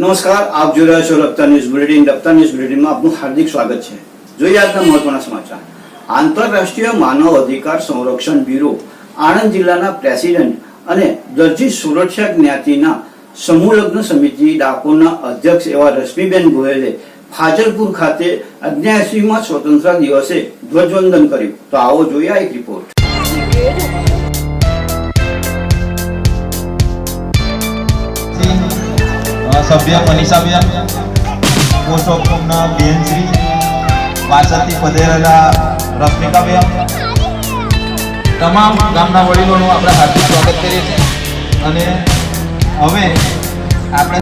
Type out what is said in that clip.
નમસ્કાર, આપ જોઈ રહ્યા છો Rafta news bulletin. Rafta news બુલેટિનમાં આપનું હાર્દિક સ્વાગત છે. જોઈએ આજના મહત્વના સમાચાર. આંતરરાષ્ટ્રીય માનવ અધિકાર સંરક્ષણ બ્યુરો, આણંદ જિલ્લાના પ્રેસિડેન્ટ અને દરજી સુરક્ષા જ્ઞાતિના સમૂહ લગ્ન સમિતિ ડાકોરના અધ્યક્ષ એવા રશ્મિબેન ગોયલે ફાજલપુર ખાતે અગ્નેસીમાં સ્વતંત્રતા દિવસે ધ્વજવંદન કર્યું. તો આવો જોઈએ એક રિપોર્ટ સભ્ય મનીષાબેન પોસ્ટ ઓફિસના બેનશ્રી વાસદથી પધારેલા રશ્મિકાબેન તમામ ગામના વડીલોનું આપણે હાર્દિક સ્વાગત કરીએ છીએ. અને હવે આપણે